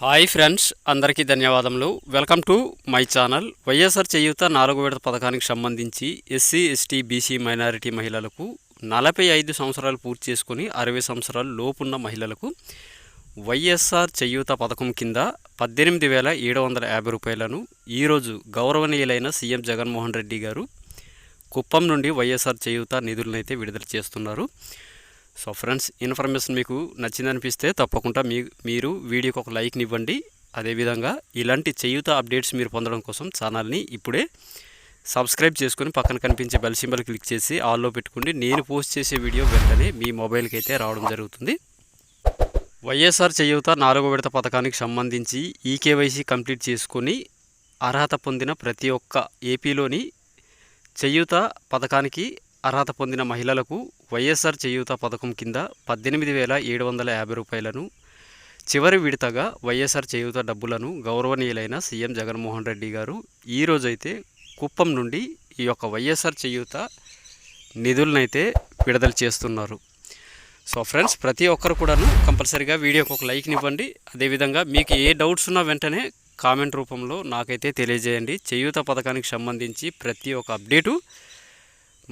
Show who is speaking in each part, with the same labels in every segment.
Speaker 1: Hi friends అందరికీ ధన్యవాదములు. Welcome to my channel. YSR Cheyutha నాలుగు విడత పథకానికి సంబంధించి ఎస్సీ ఎస్టీ బీసీ మైనారిటీ మహిళలకు నలభై ఐదు సంవత్సరాలు పూర్తి చేసుకుని అరవై సంవత్సరాలు లోపున్న మహిళలకు వైఎస్ఆర్ చేయూత పథకం కింద పద్దెనిమిది వేల ఏడు వందల యాభై రూపాయలను ఈరోజు గౌరవనీయులైన సీఎం జగన్మోహన్ రెడ్డి గారు కుప్పం నుండి వైఎస్ఆర్ చేయూత నిధులనైతే విడుదల చేస్తున్నారు. సో ఫ్రెండ్స్ ఇన్ఫర్మేషన్ మీకు నచ్చిందనిపిస్తే తప్పకుండా మీ మీరు వీడియోకి ఒక లైక్ని ఇవ్వండి. అదేవిధంగా ఇలాంటి చేయూత అప్డేట్స్ మీరు పొందడం కోసం ఛానల్ని ఇప్పుడే సబ్స్క్రైబ్ చేసుకొని పక్కన కనిపించే బెల్ సింబల్ క్లిక్ చేసి ఆల్లో పెట్టుకుని నేను పోస్ట్ చేసే వీడియో వెంటనే మీ మొబైల్కి అయితే రావడం జరుగుతుంది. వైఎస్ఆర్ చేయూత నాలుగో విడత పథకానికి సంబంధించి ఈకేవైసీ కంప్లీట్ చేసుకొని అర్హత పొందిన ప్రతి ఒక్క ఏపీలోని చేయూత పథకానికి అర్హత పొందిన మహిళలకు వైఎస్ఆర్ చేయూత పథకం కింద పద్దెనిమిది వేల ఏడు వందల యాభై రూపాయలను చివరి విడతగా వైఎస్ఆర్ చేయూత డబ్బులను గౌరవనీయులైన సీఎం జగన్మోహన్ రెడ్డి గారు ఈరోజైతే కుప్పం నుండి ఈ యొక్క వైఎస్ఆర్ చేయూత నిధులనైతే విడుదల చేస్తున్నారు. సో ఫ్రెండ్స్ ప్రతి ఒక్కరు కూడాను కంపల్సరీగా వీడియోకి ఒక లైక్ని ఇవ్వండి. అదేవిధంగా మీకు ఏ డౌట్స్ ఉన్నా వెంటనే కామెంట్ రూపంలో నాకైతే తెలియజేయండి. చేయూత పథకానికి సంబంధించి ప్రతి ఒక్క అప్డేటు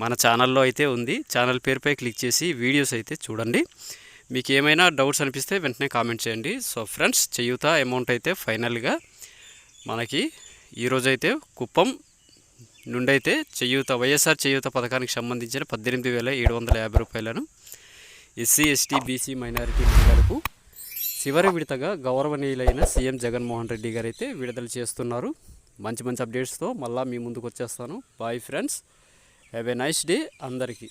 Speaker 1: మన ఛానల్లో అయితే ఉంది. ఛానల్ పేరుపై క్లిక్ చేసి వీడియోస్ అయితే చూడండి. మీకు ఏమైనా డౌట్స్ అనిపిస్తే వెంటనే కామెంట్ చేయండి. సో ఫ్రెండ్స్ చేయూత అమౌంట్ అయితే ఫైనల్గా మనకి ఈరోజైతే కుప్పం నుండి అయితే చేయూత వైఎస్ఆర్ చేయూత పథకానికి సంబంధించిన పద్దెనిమిది వేల ఏడు వందల యాభై రూపాయలను ఎస్సీ ఎస్టీ బీసీ మైనారిటీ వర్గాలకు చివరి విడతగా గౌరవనీయులైన సీఎం జగన్మోహన్ రెడ్డి గారు అయితే విడుదల చేస్తున్నారు. మంచి మంచి అప్డేట్స్తో మళ్ళీ మీ ముందుకు వచ్చేస్తాను bye friends have a nice day అందరికీ.